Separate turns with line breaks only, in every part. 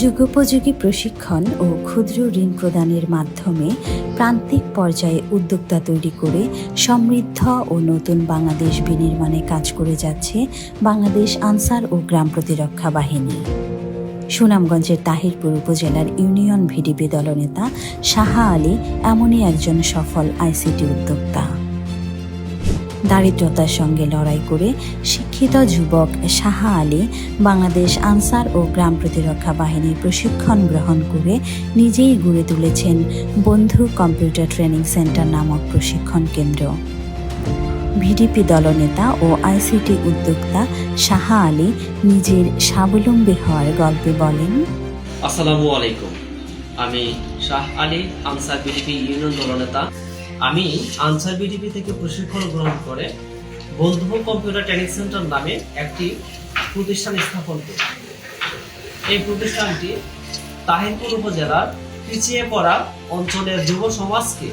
যুগোপযোগী প্রশিক্ষণ ও ক্ষুদ্র ঋণ প্রদানের মাধ্যমে প্রান্তিক পর্যায়ে উদ্যোক্তা তৈরি করে সমৃদ্ধ ও নতুন বাংলাদেশ বিনির্মাণে কাজ করে যাচ্ছে বাংলাদেশ আনসার ও গ্রাম প্রতিরক্ষা বাহিনী। সুনামগঞ্জের তাহিরপুর উপজেলার ইউনিয়ন ভিডিপি দলনেতা সাহা আলী এমনই একজন সফল আইসিটি উদ্যোক্তা। দারিদ্রতার সঙ্গে লড়াই করে শিক্ষিত যুবক সাহা আলী বাংলাদেশ আনসার ও গ্রাম প্রতিরক্ষা বাহিনীর প্রশিক্ষণ গ্রহণ করে নিজেই গড়ে তুলেছেন বন্ধু কম্পিউটার ট্রেনিং সেন্টার নামক প্রশিক্ষণ কেন্দ্র। ভিডিপি দলনেতা ও আইসিটি উদ্যোক্তা সাহা আলী নিজের স্বাবলম্বী হওয়ার গল্পে বলেন,
আসসালামু আলাইকুম। আমি শাহ আলী, আনসার বিডিপি ইউনিয়ন দলনেতা। আমি আনসার বিডিপি থেকে প্রশিক্ষণ গ্রহণ করে বন্ধু কম্পিউটার ট্রেনিং সেন্টার নামে একটি প্রতিষ্ঠান স্থাপন করি। এই প্রতিষ্ঠানটি তাহিরপুর উপজেলার পিছিয়ে পড়া অঞ্চলের যুব সমাজকে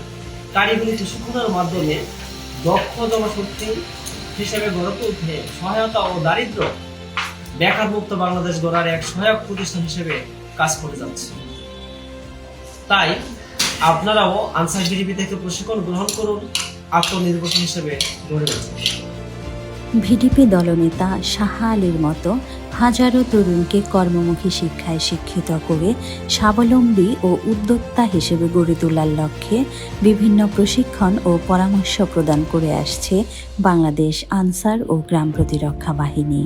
কারিগরি প্রশিক্ষণের মাধ্যমে দক্ষ জনশক্তি হিসেবে গড়ে তুলতে সহায়তা ও দারিদ্র বেকার মুক্ত বাংলাদেশ গড়ার এক সহায়ক প্রতিষ্ঠান হিসেবে কাজ করে যাচ্ছে। তাই আপনারাও আনসার বিডিপি থেকে প্রশিক্ষণ গ্রহণ করুন। আত্মনির্ভরশীল হিসেবে গড়ে উঠুন
ভিডিপি দলনেতা সাহা আলীর মতো হাজারো তরুণকে কর্মমুখী শিক্ষায় শিক্ষিত করে স্বাবলম্বী ও উদ্যোক্তা হিসেবে গড়ে তোলার লক্ষ্যে বিভিন্ন প্রশিক্ষণ ও পরামর্শ প্রদান করে আসছে বাংলাদেশ আনসার ও গ্রাম প্রতিরক্ষা বাহিনী।